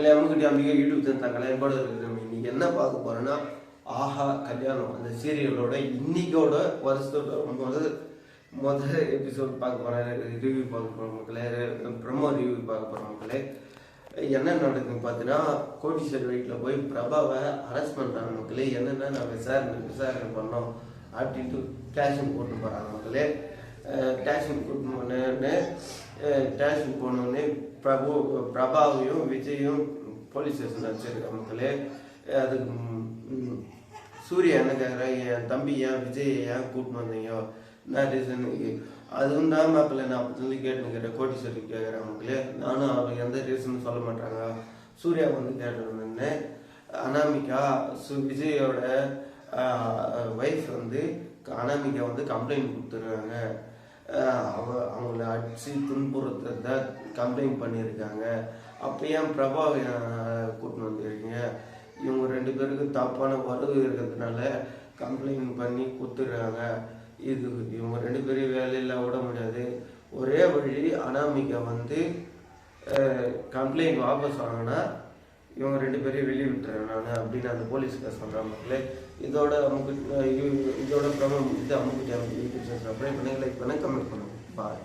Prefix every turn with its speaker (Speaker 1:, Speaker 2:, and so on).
Speaker 1: கல்யாணம் அம்முக்குட்டி Ambigai YouTube channel கல்யாணம் இருக்குது நம்ம இன்னைக்கு என்ன பார்க்க போறோம்னா ஆஹா கல்யாணம். அந்த சீரியலோட இன்னைக்கோட வருஷத்தோட முதல் முதல் எபிசோட் பார்க்க போறேன். ரிவ்யூ பார்க்க போறோம் மக்களே. ப்ரமோ ரிவ்யூ பார்க்க போகிற மக்களே. என்ன நடக்குதுன்னு பார்த்தீங்கன்னா கோடீஸ்வர் வீட்டில் போய் பிரபாவை அரெஸ்ட் பண்ணுறாங்க மக்களே. என்னென்ன நான் விசாரணை விசாரணை பண்ணோம் அப்படின்ட்டு கேஷன் போட்டு போகிறாங்க மக்களே. ஸ்டேஷன் கூட்டினோடனே போனேன்னு போனோடனே பிரபு பிரபாவையும் விஜயும் போலீஸ் ஸ்டேஷன் வச்சிருக்க மக்களே அதுக்கு சூர்யா என்ன கேட்குறேன் என் தம்பி ஏன் விஜய் ஏன் கூட்டின்னு வந்தீங்க? நான் ரீசனுக்கு அதுவும் தான் மாப்பிள்ள நான் அப்படி கேட்டுன்னு கோட்டீஸ்வரி கேட்குறேன் மக்களே நானும் அவருக்கு எந்த ரீசனும் சொல்ல மாட்டாங்க. சூர்யா வந்து கேட்டிருந்தேன் அனாமிகா சு விஜயோட ஒய்ஃப் வந்து அனாமிகா வந்து கம்ப்ளைண்ட் கொடுத்துருக்காங்க. அவ அவங்கள அடிச்சு துன்புறுத்தத கம்ப்ளைண்ட் பண்ணியிருக்காங்க. அப்போ ஏன் பிரபாவை கூட்டின்னு வந்திருக்கீங்க? இவங்க ரெண்டு பேருக்கு தப்பான வரவு இருக்கிறதுனால கம்ப்ளைண்ட் பண்ணி கொடுத்துட்றாங்க இது இவங்க ரெண்டு பேரையும் வேலையில் விட முடியாது. ஒரே வழி அனாமிகா வந்து கம்ப்ளைண்ட் வாபஸ் வாங்கினா இவங்க ரெண்டு பேரையும் வெளியே விட்டுறேன் நான் அப்படின்னு அந்த போலீஸ்க்கு சொல்கிற மக்களே. இதோட நமக்கு ப்ராப்ளம் பிரபலம் இது அமுக்கிட்டே யூடியூப் சேனல் அப்ளை பண்ணி லைக் பண்ண கமெண்ட் பண்ணுங்கள் பாய்